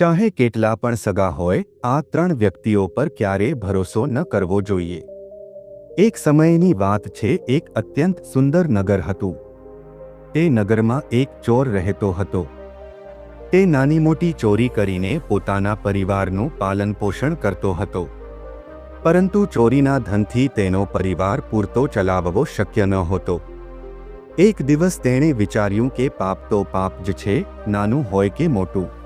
ચાહે કેટલા પણ સગા હોય, આ ત્રણ વ્યક્તિઓ પર ક્યારેય ભરોસો ન કરવો જોઈએ. એક સમયની વાત છે, એક અત્યંત સુંદર નગર હતું. તે નગરમાં એક ચોર રહેતો હતો. તે નાની મોટી ચોરી કરીને પોતાના પરિવારનું પાલન પોષણ કરતો હતો. પરંતુ ચોરીના ધનથી તેનો પરિવાર પૂરતો ચલાવવો શક્ય ન હતો. એક દિવસ તેણે વિચાર્યું કે પાપ તો પાપ જ છે, નાનું હોય કે મોટું.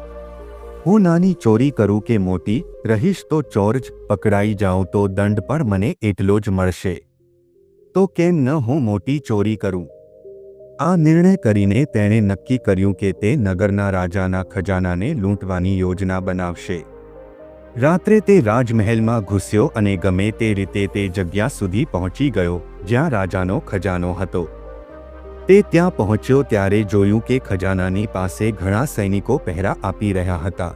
હું નાની ચોરી કરું કે મોટી, રહીશ તો ચોર જ પકડાઈ જાઉં તો દંડ પણ મને એટલો જ મળશે. તો કેમ ન હું મોટી ચોરી કરું? આ નિર્ણય કરીને તેણે નક્કી કર્યું કે તે નગરના રાજાના ખજાનાને લૂંટવાની યોજના બનાવશે. રાત્રે તે રાજમહેલમાં ઘૂસ્યો અને ગમે તે રીતે તે જગ્યા સુધી પહોંચી ગયો, જ્યાં રાજાનો ખજાનો હતો. તે ત્યાં પહોંચ્યો ત્યારે જોયું કે ખજાનાની પાસે ઘણા સૈનિકો પહેરા આપી રહ્યા હતા.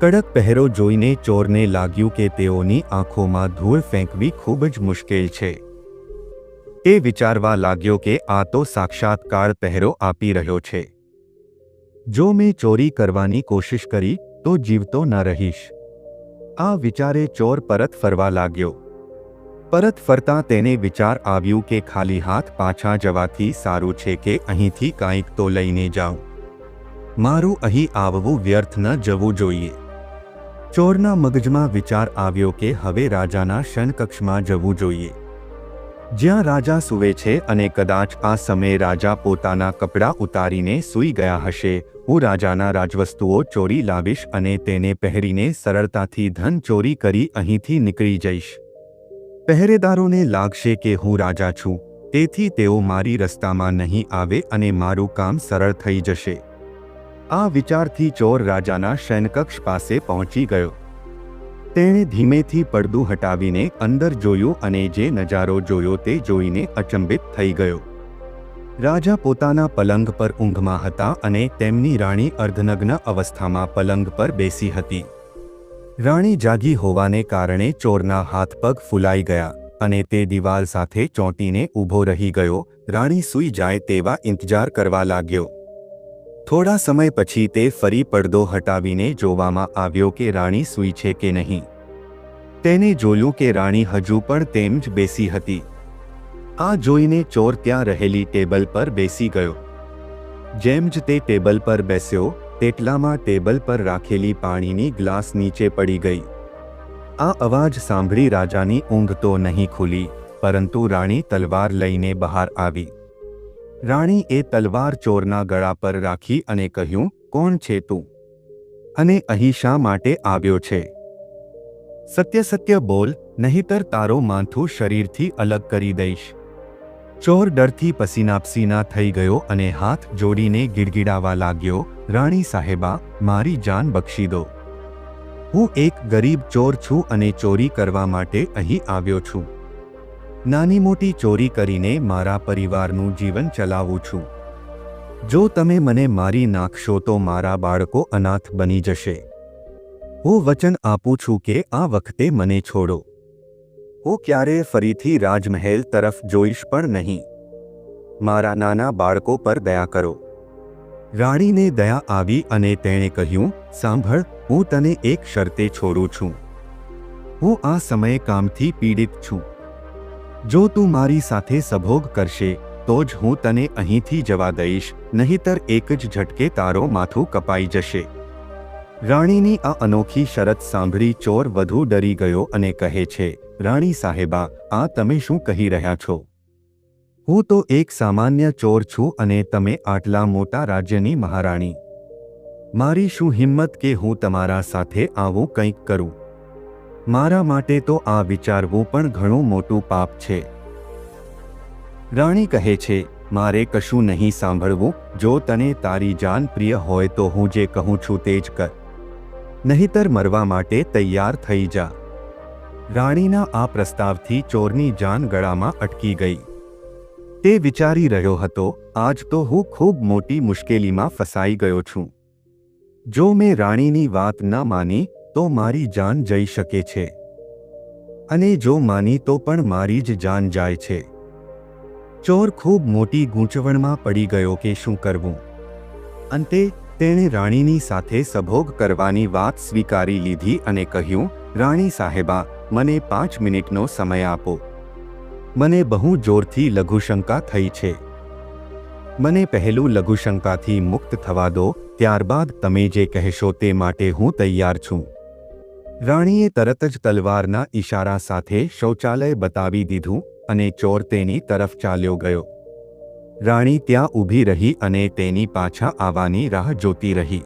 કડક પહેરો જોઈને ચોરને લાગ્યું કે તેઓની આંખોમાં ધૂળ ફેંકવી ખૂબ જ મુશ્કેલ છે. એ વિચારવા લાગ્યો કે આ તો સાક્ષાત્કાર પહેરો આપી રહ્યો છે. જો મેં ચોરી કરવાની કોશિશ કરી, તો જીવતો ન રહીશ. આ વિચારે ચોર પરત ફરવા લાગ્યો. પરત ફરતા તેને વિચાર આવ્યું કે ખાલી હાથ પાછા જવાથી સારું છે કે અહીંથી કાંઈક તો લઈને જાઉં. મારું અહીં આવવું વ્યર્થ ન જવું જોઈએ. ચોરના મગજમાં વિચાર આવ્યો કે હવે રાજાના શનકક્ષમાં જવું જોઈએ. જ્યાં રાજા સૂવે છે અને કદાચ આ સમયે રાજા પોતાના કપડાં ઉતારીને સૂઈ ગયા હશે, હું રાજાના રાજવસ્તુઓ ચોરી લાવીશ અને તેને પહેરીને સરળતાથી ધન ચોરી કરી અહીંથી નીકળી જઈશ. પહેરેદારોને લાગશે કે હું રાજા છું, તેથી તેઓ મારી રસ્તામાં નહીં આવે અને મારું કામ સરળ થઈ જશે. આ વિચારથી ચોર રાજાના શયનકક્ષ પાસે પહોંચી ગયો. તેણે ધીમેથી પડદું હટાવીને અંદર જોયું અને જે નજારો જોયો તે જોઈને અચંબિત થઈ ગયો. રાજા પોતાના પલંગ પર ઊંઘમાં હતા અને તેમની રાણી અર્ધનગ્ન અવસ્થામાં પલંગ પર બેસી હતી. રાણી જાગી હોવાને કારણે ચોરના હાથ પગ ફૂલાઈ ગયા અને તે દિવાલ સાથે ચોંટીને ઊભો રહી ગયો. રાણી સૂઈ જાય તેવા ઇંતજાર કરવા લાગ્યો. થોડા સમય પછી તે ફરી પડદો હટાવીને જોવામાં આવ્યો કે રાણી સૂઈ છે કે નહીં. તેને જોયું કે રાણી હજુ પણ તેમ જ બેસી હતી. આ જોઈને ચોર ત્યાં રહેલી ટેબલ પર બેસી ગયો. જેમ જ તે ટેબલ પર બેસ્યો તેટલામાં ટેબલ પર રાખેલી પાણીની ગ્લાસ નીચે પડી ગઈ. આ અવાજ સાંભળી રાજાની ઊંઘ તો નહીં ખુલી, પરંતુ રાણી તલવાર લઈને બહાર આવી. રાણી એ તલવાર ચોરના ગળા પર રાખી અને કહ્યું, કોણ છે તું? અને અહીં શા માટે આવ્યો છે? સત્ય સત્ય બોલ, નહીતર તારો માથું શરીરથી અલગ કરી દઈશ. ચોર ડરથી પસીનાપસીના થઈ ગયો અને હાથ જોડીને ગીડગીડાવા લાગ્યો, રાણી સાહેબા, મારી જાન બક્ષી દો. હું એક ગરીબ ચોર છું અને ચોરી કરવા માટે અહીં આવ્યો છું. નાની મોટી ચોરી કરીને મારા પરિવારનું જીવન ચલાવું છું. જો તમે મને મારી નાખશો તો મારા બાળકો અનાથ બની જશે. હું વચન આપું છું કે આ વખતે મને છોડો. હું ક્યારેય ફરીથી રાજમહેલ તરફ જોઈશ પણ નહીં. મારા નાના બાળકો પર દયા કરો. રાણીને દયા આવી અને તેણે કહ્યું, સાંભળ, હું તને એક શરતે છોડું છું. હું આ સમયે કામથી પીડિત છું. જો તું મારી સાથે સભોગ કરશે, તો જ હું તને અહીંથી જવા દઈશ, નહીતર એક જ ઝટકે તારો માથું કપાઈ જશે. રાણીની આ અનોખી શરત સાંભળી ચોર વધુ ડરી ગયો અને કહે છે રાણી સાહેબા, આ તમે શું કહી રહ્યા છો? હું તો એક સામાન્ય ચોર છું અને તમે આટલા મોટા રાજ્યની મહારાણી. મારી શું હિંમત કે હું તમારા સાથે આવું કંઈક કરું? મારા માટે તો આ વિચારવું પણ ઘણું મોટું પાપ છે. રાણી કહે છે, મારે કશું નહીં સાંભળવું. જો તને તારી જાન પ્રિય હોય તો હું જે કહું છું તે જ કર. નહીતર મરવા માટે તૈયાર થઈ જા. રાણીના આ પ્રસ્તાવથી ચોરની જાન ગળામાં અટકી ગઈ. તે વિચારી રહ્યો હતો, આજ તો હું ખૂબ મોટી મુશ્કેલીમાં ફસાઈ ગયો છું. જો મેં રાણીની વાત ન માની, તો મારી જાન જઈ શકે છે. અને જો માની, તો પણ મારી જ જાન જાય છે. ચોર ખૂબ મોટી ગૂંચવણમાં પડી ગયો કે શું કરવું. અંતે, તેણે રાણીની સાથે સભોગ કરવાની વાત સ્વીકારી લીધી અને કહ્યું, રાણી સાહેબા મને પાંચ મિનિટનો સમય આપો. મને બહુ જોરથી લઘુશંકા થઈ છે. મને પહેલું લઘુશંકાથી મુક્ત થવા દો, ત્યારબાદ તમે જે કહેશો તે માટે હું તૈયાર છું. રાણીએ તરત જ તલવારના ઈશારા સાથે શૌચાલય બતાવી દીધું અને ચોર તેની તરફ ચાલ્યો ગયો. રાણી ત્યાં ઊભી રહી અને તેની પાછા આવવાની રાહ જોતી રહી.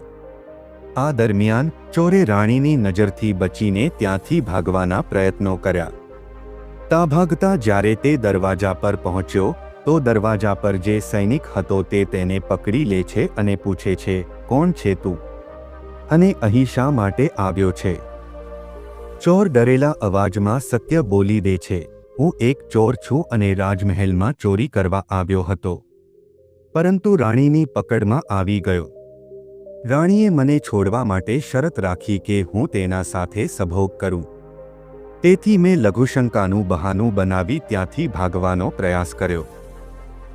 આ દરમિયાન ચોરે રાણીની નજરથી બચીને ત્યાંથી ભાગવાના પ્રયત્નો કર્યા. તા ભાગતા જ્યારે તે દરવાજા પર પહોંચ્યો, તો દરવાજા પર જે સૈનિક હતો તે તેને પકડી લે છે અને પૂછે છે, કોણ છે તું? અને અહીં શા માટે આવ્યો છે? ચોર ડરેલા અવાજમાં સત્ય બોલી દે છે, હું એક ચોર છું અને રાજમહેલમાં ચોરી કરવા આવ્યો હતો. પરંતુ રાણીની પકડમાં આવી ગયો. રાણીએ મને છોડવા માટે શરત રાખી કે હું તેના સાથે સભોગ કરું. તેથી મેં લઘુશંકાનું બહાનું બનાવી ત્યાંથી ભાગવાનો પ્રયાસ કર્યો.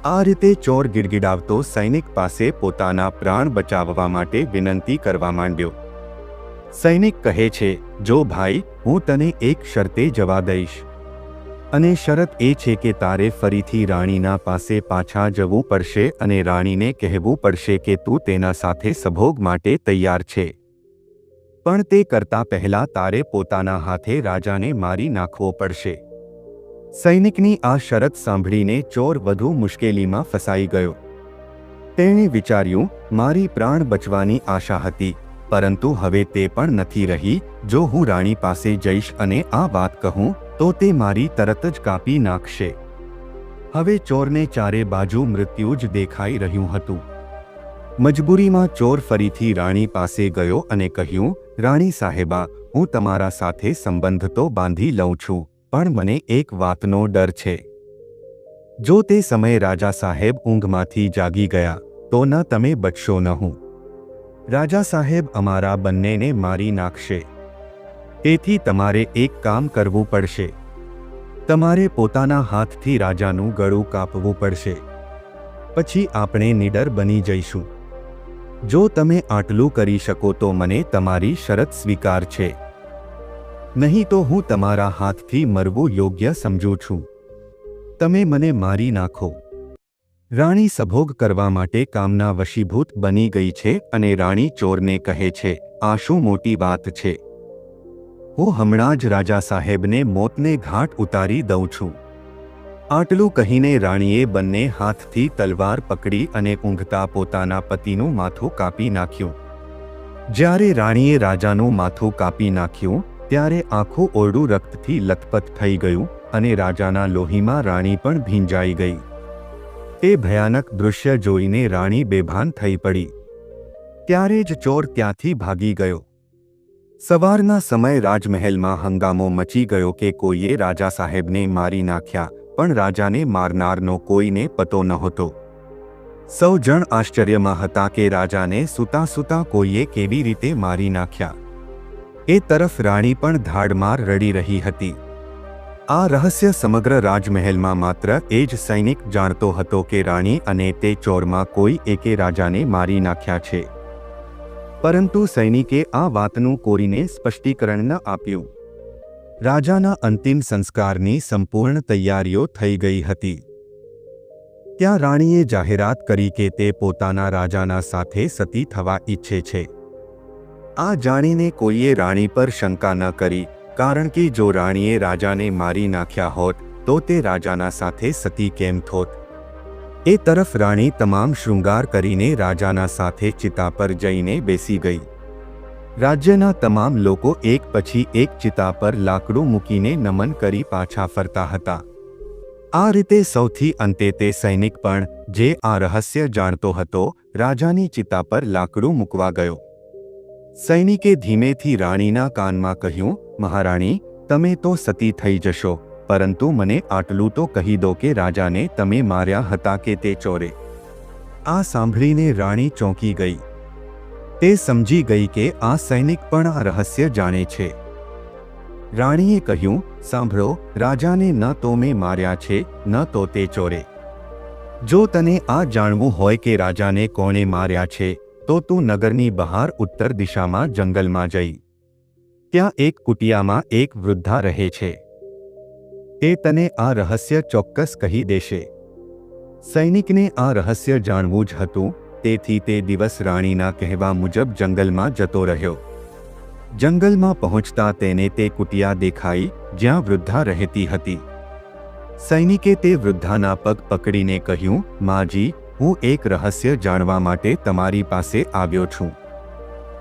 આ રીતે ચોર ગિડગિડાવતો સૈનિક પાસે પોતાના પ્રાણ બચાવવા માટે વિનંતી કરવા માંડ્યો. સૈનિક કહે છે, જો ભાઈ, હું તને એક શરતે જવા દઈશ. અને શરત એ છે કે તારે ફરીથી રાણીના પાસે પાછા જવું પડશે અને રાણીને કહેવું પડશે કે તું તેના સાથે સભોગ માટે તૈયાર છે. પણ તે કરતા પહેલા તારે પોતાના હાથે રાજાને મારી નાખવો પડશે. સૈનિકની આ શરત સાંભળીને ચોર વધુ મુશ્કેલીમાં ફસાઈ ગયો. તેણે વિચાર્યું, મારી પ્રાણ બચવાની આશા હતી. પરંતુ હવે તે પણ નથી રહી. જો હું રાણી પાસે જઈશ અને આ વાત કહું, તો તે મારી તરત જ કાપી નાખશે. હવે ચોરને ચારે બાજુ મૃત્યુ જ દેખાઈ રહ્યું હતું. મજબૂરીમાં ચોર ફરીથી રાણી પાસે ગયો અને કહ્યું, રાણી સાહેબા, હું તમારા સાથે સંબંધ તો બાંધી લઉં છું, પણ મને એક વાતનો ડર છે. જો તે સમયે રાજા સાહેબ ઊંઘમાંથી જાગી ગયા, તો ન તમે બચશો ન હું રાજા સાહેબ અમારા બંનેને મારી નાખશે. તેથી તમારે એક કામ કરવું પડશે. તમારે પોતાના હાથથી રાજાનું ગળું કાપવું પડશે. પછી આપણે નીડર બની જઈશું. જો તમે આટલું કરી શકો તો મને તમારી શરત સ્વીકાર છે. નહીં તો હું તમારા હાથથી મરવું યોગ્ય સમજું છું. તમે મને મારી નાખો. રાણી સભોગ કરવા માટે કામના વશીભૂત બની ગઈ છે અને રાણી ચોરને કહે છે, આ શું મોટી વાત છે? હું હમણાં જ રાજા સાહેબને મોતને ઘાટ ઉતારી દઉં છું. આટલું કહીને રાણીએ બંને હાથથી તલવાર પકડી અને ઊંઘતા પોતાના પતિનું માથું કાપી નાખ્યું. જ્યારે રાણીએ રાજાનું માથું કાપી નાખ્યું, ત્યારે આખું ઓરડું રક્તથી લથપથ થઈ ગયું અને રાજાના લોહીમાં રાણી પણ ભીંજાઈ ગઈ. તે ભયાનક દૃશ્ય જોઈને રાણી બેભાન થઈ પડી. ત્યારે જ ચોર ત્યાંથી ભાગી ગયો. સવારના સમય રાજમહેલમાં હંગામો મચી ગયો કે કોઈએ રાજા સાહેબને મારી નાખ્યા, પણ રાજાને મારનારનો કોઈને પતો નહોતો. સૌ જણ આશ્ચર્યમાં હતા કે રાજાને સૂતા સૂતા કોઈએ કેવી રીતે મારી નાખ્યા. એ તરફ રાણી પણ ધાડમાર રડી રહી હતી. આ રહસ્ય સમગ્ર રાજમહેલમાં માત્ર એ જ સૈનિક જાણતો હતો કે રાણી અને તે ચોરમાં કોઈ એકે રાજાને મારી નાખ્યા છે. પરંતુ સૈનિકે આ વાતનું કોરીને સ્પષ્ટીકરણ ન આપ્યું. રાજાના અંતિમ સંસ્કારની સંપૂર્ણ તૈયારીઓ થઈ ગઈ હતી. ત્યાં રાણીએ જાહેરાત કરી કે તે પોતાના રાજાના સાથે સતી થવા ઈચ્છે છે. આ જાણીને કોઈએ રાણી પર શંકા ન કરી. કારણ કે જો રાણીએ રાજાને મારી નાખ્યા હોત, તો તે રાજાના સાથે સતી કેમ થોત? એ તરફ રાણી તમામ શૃંગાર કરીને રાજાના સાથે ચિતા પર જઈને બેસી ગઈ. રાજ્યના તમામ લોકો એક પછી એક ચિતા પર લાકડું મૂકીને નમન કરી પાછા ફરતા હતા. આ રીતે સૌથી અંતે તે સૈનિક પણ, જે આ રહસ્ય જાણતો હતો, રાજાની ચિતા પર લાકડું મૂકવા ગયો. સૈનિકે ધીમેથી રાણીના કાનમાં કહ્યું, મહારાણી, તમે તો સતી થઈ જશો, પરંતુ મને આટલું તો કહી દો કે રાજાને તમે માર્યા હતા કે તે ચોરે. આ સાંભળીને રાણી ચોંકી ગઈ. તે સમજી ગઈ કે આ સૈનિક પણ આ રહસ્ય જાણે છે. રાણીએ કહ્યું, સાંભળો, રાજાને ન તો મેં માર્યા છે, ન તો તે ચોરે. જો તને આ જાણવું હોય કે રાજાને કોણે માર્યા છે તો તું નગરની બહાર ઉત્તર દિશામાં જંગલમાં જઈ. ત્યાં એક કુટિયામાં એક વૃદ્ધા રહે છે. તે તને આ રહસ્ય ચોક્કસ કહી દેશે. સૈનિકને આ રહસ્ય જાણવું જ હતું, તેથી તે દિવસ રાણીના કહેવા મુજબ જંગલમાં જતો રહ્યો. જંગલમાં પહોંચતા તેને તે કુટિયા દેખાઈ, જ્યાં વૃદ્ધા રહેતી હતી. સૈનિકે તે વૃદ્ધાના પગ પકડીને કહ્યું, માજી હું એક રહસ્ય જાણવા માટે તમારી પાસે આવ્યો છું.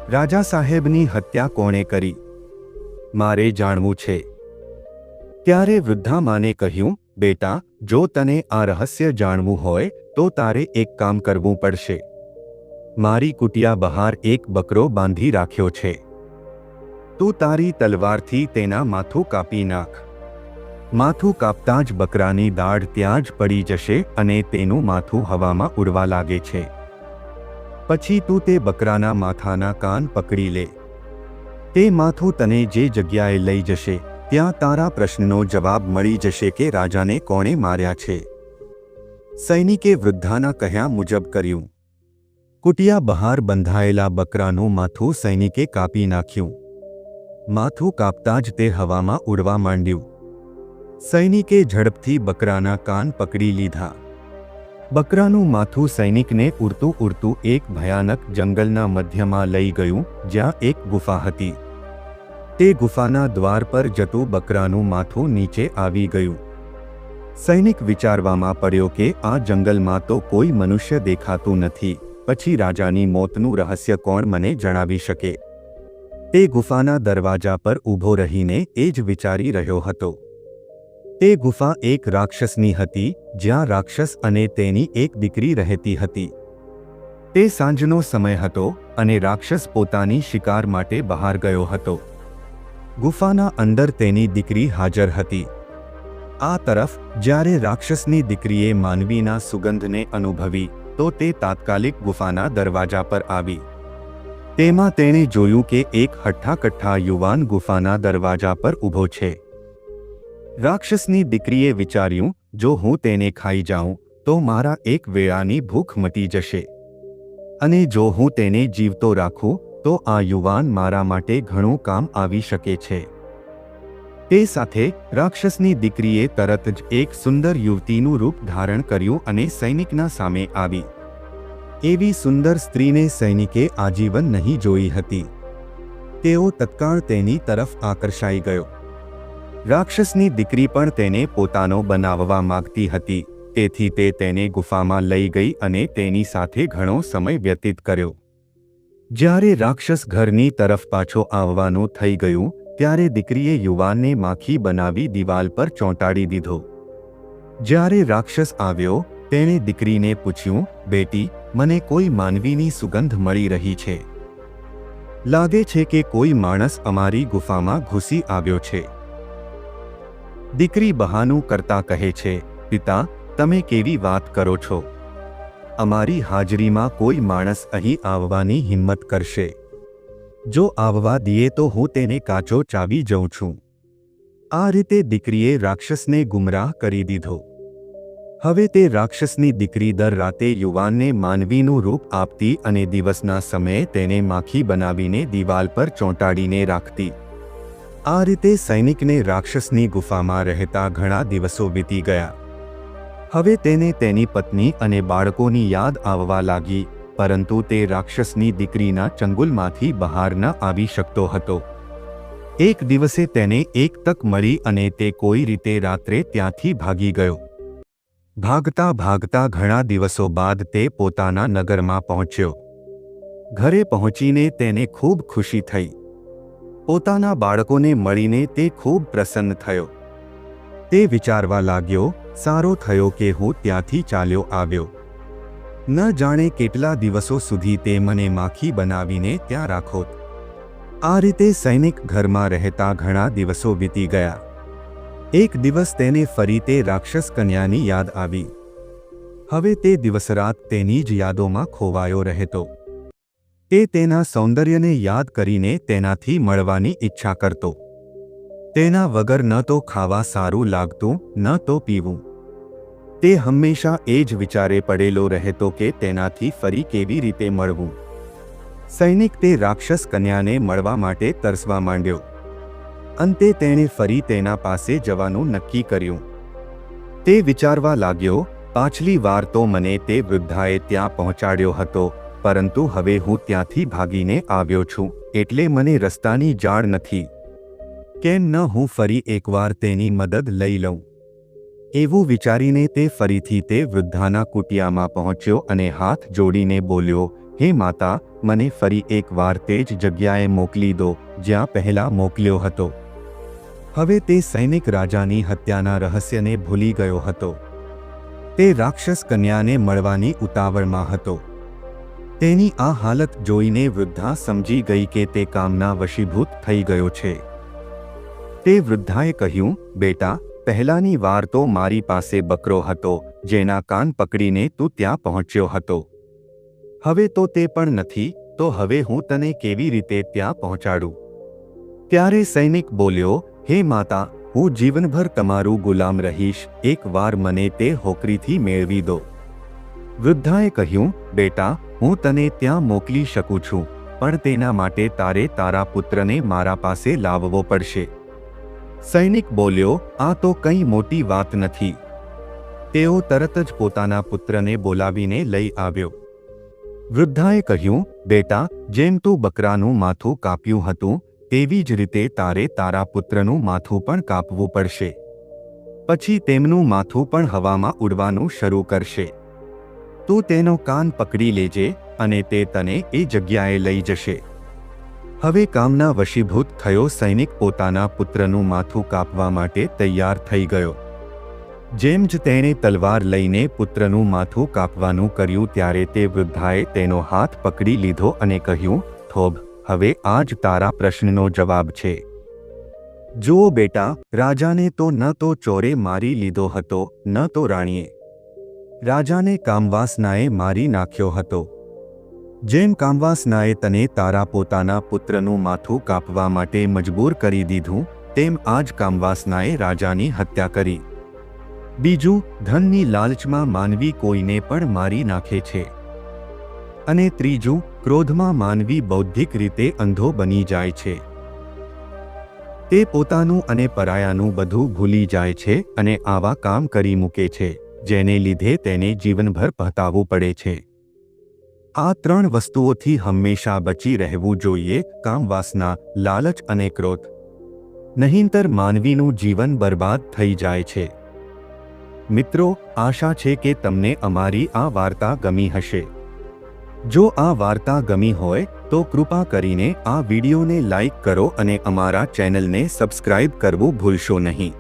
રાજા સાહેબની હત્યા કોણે કરી? મારે જાણવું છે. ત્યારે વૃદ્ધા માને કહ્યું, બેટા, જો તને આ રહસ્ય જાણવું હોય, તો તારે એક કામ કરવું પડશે. મારી કુટિયા બહાર એક બકરો બાંધી રાખ્યો છે. તું તારી તલવારથી તેના માથું કાપી નાખ. માથું કાપતા જ બકરાની દાઢ ત્યાં જ પડી જશે અને તેનું માથું હવામાં ઉડવા લાગે છે. પછી તું તે બકરાના માથાના કાન પકડી લે. તે માથું તને જે જગ્યાએ લઈ જશે, ત્યાં તારા પ્રશ્નનો જવાબ મળી જશે કે રાજાને કોણે માર્યા છે. સૈનિકે વૃદ્ધાના કહ્યા મુજબ કર્યું. કુટિયા બહાર બંધાયેલા બકરાનું માથું સૈનિકે કાપી નાખ્યું. માથું કાપતા જ તે હવામાં ઉડવા માંડ્યું. સૈનિકે ઝડપથી બકરાના કાન પકડી લીધા. બકરાનું માથું સૈનિકને ઉડતું ઉડતું એક ભયાનક જંગલના મધ્યમાં લઈ ગયું, જ્યાં એક ગુફા હતી. તે ગુફાના દ્વાર પર જતું બકરાનું માથું નીચે આવી ગયું. સૈનિક વિચારવામાં પડ્યો કે આ જંગલમાં તો કોઈ મનુષ્ય દેખાતું નથી, પછી રાજાની મોતનું રહસ્ય કોણ મને જણાવી શકે? તે ગુફાના દરવાજા પર ઊભો રહીને એ જ વિચારી રહ્યો હતો. તે ગુફા એક રાક્ષસની હતી, જ્યાં રાક્ષસ અને તેની એક દીકરી રહેતી હતી. તે સાંજનો સમય હતો અને રાક્ષસ પોતાની શિકાર માટે બહાર ગયો હતો. ગુફાના અંદર તેની દીકરી હાજર હતી. આ તરફ, જ્યારે રાક્ષસની દીકરીએ માનવીના સુગંધને અનુભવી, તો તે તાત્કાલિક ગુફાના દરવાજા પર આવી. તેમાં તેણે જોયું કે એક હઠ્ઠાકઠ્ઠા યુવાન ગુફાના દરવાજા પર ઊભો છે. રાક્ષસની દીકરીએ વિચાર્યું, જો હું તેને ખાઈ જાઉં, તો મારા એક વેળાની ભૂખ મટી જશે. અને જો હું તેને જીવતો રાખું, તો આ યુવાન મારા માટે ઘણું કામ આવી શકે છે. તે સાથે રાક્ષસની દીકરીએ તરત જ એક સુંદર યુવતીનું રૂપ ધારણ કર્યું અને સૈનિકના સામે આવી. એવી સુંદર સ્ત્રીને સૈનિકે આજીવન નહીં જોઈ હતી. તેઓ તત્કાળ તેની તરફ આકર્ષાઈ ગયો. રાક્ષસની દીકરી પણ તેને પોતાનો બનાવવા માગતી હતી. તેથી તે તેને ગુફામાં લઈ ગઈ અને તેની સાથે ઘણો સમય વ્યતીત કર્યો. જ્યારે રાક્ષસ ઘરની તરફ પાછો આવવાનું થઈ ગયું, ત્યારે દીકરીએ યુવાનને માખી બનાવી દિવાલ પર ચોંટાડી દીધો. જ્યારે રાક્ષસ આવ્યો, તેણે દીકરીને પૂછ્યું, બેટી, મને કોઈ માનવીની સુગંધ મળી રહી છે. લાગે છે કે કોઈ માણસ અમારી ગુફામાં ઘૂસી આવ્યો છે. દીકરી બહાનું કરતા કહે છે, પિતા, તમે કેવી વાત કરો છો? અમારી હાજરીમાં કોઈ માણસ અહીં આવવાની હિંમત કરશે. જો આવવા દઈએ તો હું તેને કાચો ચાવી જઉં છું. આ રીતે દીકરીએ રાક્ષસને ગુમરાહ કરી દીધો. હવે તે રાક્ષસની દીકરી દર રાતે યુવાનને માનવીનું રૂપ આપતી અને દિવસના સમયે તેને માખી બનાવીને દિવાલ પર ચોંટાડીને રાખતી. આ રીતે સૈનિકને રાક્ષસની ગુફામાં રહેતા ઘણા દિવસો વીતી ગયા. હવે તેને તેની પત્ની અને બાળકોની યાદ આવવા લાગી, પરંતુ તે રાક્ષસની દીકરીના ચંગુલમાંથી બહાર ન આવી શકતો હતો. એક દિવસે તેને એક તક મળી અને તે કોઈ રીતે રાત્રે ત્યાંથી ભાગી ગયો. ભાગતા ભાગતા ઘણા દિવસો બાદ તે પોતાના નગરમાં પહોંચ્યો. ઘરે પહોંચીને તેને ખૂબ ખુશી થઈ. પોતાના બાળકોને મળીને તે ખૂબ પ્રસન્ન થયો. તે વિચારવા લાગ્યો, સારો થયો કે હું ત્યાંથી ચાલ્યો આવ્યો. ન જાણે કેટલા દિવસો સુધી તે મને માખી બનાવીને ત્યાં રાખો. આ રીતે સૈનિક ઘરમાં રહેતા ઘણા દિવસો વીતી ગયા. એક દિવસ તેને ફરી તે રાક્ષસ કન્યાની યાદ આવી. હવે તે દિવસ રાત તેની જ યાદોમાં ખોવાયો રહેતો. તે તેના સૌંદર્યને યાદ કરીને તેનાથી મળવાની ઈચ્છા કરતો. તેના વગર ન તો ખાવા સારું લાગતું, ન તો પીવું. તે હંમેશા એ જ વિચારે પડેલો રહેતો કે તેનાથી ફરી કેવી રીતે મળવું. સૈનિક તે રાક્ષસ કન્યાને મળવા માટે તરસવા માંડ્યો. અંતે તેણે ફરી તેના પાસે જવાનું નક્કી કર્યું. તે વિચારવા લાગ્યો, પાછલી વાર તો મને તે વૃદ્ધાએ ત્યાં પહોંચાડ્યો હતો પરંતુ હવે હું ત્યાંથી ભાગીને આવ્યો છું, એટલે મને રસ્તાની જાણ નથી. કેમ ન હું ફરી એકવાર તેની મદદ લઈ લઉં? એવું વિચારીને તે ફરીથી તે વૃદ્ધાના કુટિયામાં પહોંચ્યો અને હાથ જોડીને બોલ્યો, હે માતા, મને ફરી એકવાર તે જ જગ્યાએ મોકલી દો, જ્યાં પહેલા મોકલ્યો હતો. હવે તે સૈનિક રાજાની હત્યાના રહસ્યને ભૂલી ગયો હતો. તે રાક્ષસ કન્યાને મળવાની ઉતાવળમાં હતો. તેની આ હાલત જોઈને વૃદ્ધા સમજી ગઈ કે તે કામના વશીભૂત થઈ ગયો છે. તે વૃદ્ધાએ કહ્યું, બેટા, પહેલાની વાર તો મારી પાસે બકરો હતો, જેના કાન પકડીને તું ત્યાં પહોંચ્યો હતો. હવે તો તે પણ નથી, તો હવે હું તને કેવી રીતે ત્યાં પહોંચાડું? ત્યારે સૈનિક બોલ્યો, હે માતા, હું જીવનભર તમારું ગુલામ રહીશ એકવાર મને તે હોકરીથી મેળવી દો. વૃદ્ધાએ કહ્યું, બેટા, હું તને ત્યાં મોકલી શકું છું, પણ તેના માટે તારે તારા પુત્રને મારા પાસે લાવવો પડશે. સૈનિક બોલ્યો, આ તો કંઈ મોટી વાત નથી. તેઓ તરત જ પોતાના પુત્રને બોલાવીને લઈ આવ્યો. વૃદ્ધાએ કહ્યું, બેટા, જેમ તું બકરાનું માથું કાપ્યું હતું, તેવી જ રીતે તારે તારા પુત્રનું માથું પણ કાપવું પડશે. પછી તેમનું માથું પણ હવામાં ઉડવાનું શરૂ કરશે. તું તેનો કાન પકડી લેજે અને તે તને એ જગ્યાએ લઈ જશે. હવે કામના વશીભૂત થયો સૈનિક પોતાના પુત્રનું માથું કાપવા માટે તૈયાર થઈ ગયો. જેમ જ તેણે તલવાર લઈને પુત્રનું માથું કાપવાનું કર્યું ત્યારે તે વૃદ્ધાએ તેનો હાથ પકડી લીધો અને કહ્યું, થોભ, હવે આ જ તારા પ્રશ્નનો જવાબ છે. જુઓ બેટા, રાજાને તો ન તો ચોરે મારી લીધો હતો, ન તો રાણીએ. રાજાને કામવાસનાએ મારી નાખ્યો હતો. જેમ કામવાસનાએ તને તારા પોતાના પુત્રનું માથું કાપવા માટે મજબૂર કરી દીધું, તેમ આજ કામવાસનાએ રાજાની હત્યા કરી. બીજું, ધનની લાલચમાં માનવી કોઈને પણ મારી નાખે છે. અને ત્રીજું, ક્રોધમાં માનવી બૌદ્ધિક રીતે અંધો બની જાય છે. તે પોતાનું અને પરાયાનું બધું ભૂલી જાય છે અને આવા કામ કરી મૂકે છે. જેને લીધે તેને જીવનભર પહતાવવું પડે છે. આ ત્રણ વસ્તુઓથી હંમેશા બચી રહેવું જોઈએ, કામવાસના, લાલચ અને ક્રોધ. નહીંતર માનવીનું જીવન બરબાદ થઈ જાય છે. મિત્રો, આશા છે કે તમને અમારી આ વાર્તા ગમી હશે. જો આ વાર્તા ગમી હોય, તો કૃપા કરીને આ વિડીયોને લાઇક કરો અને અમારા ચેનલને સબસ્ક્રાઇબ કરવું ભૂલશો નહીં.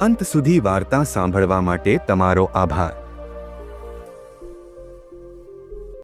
અંત સુધી વાર્તા સાંભળવા માટે તમારો આભાર.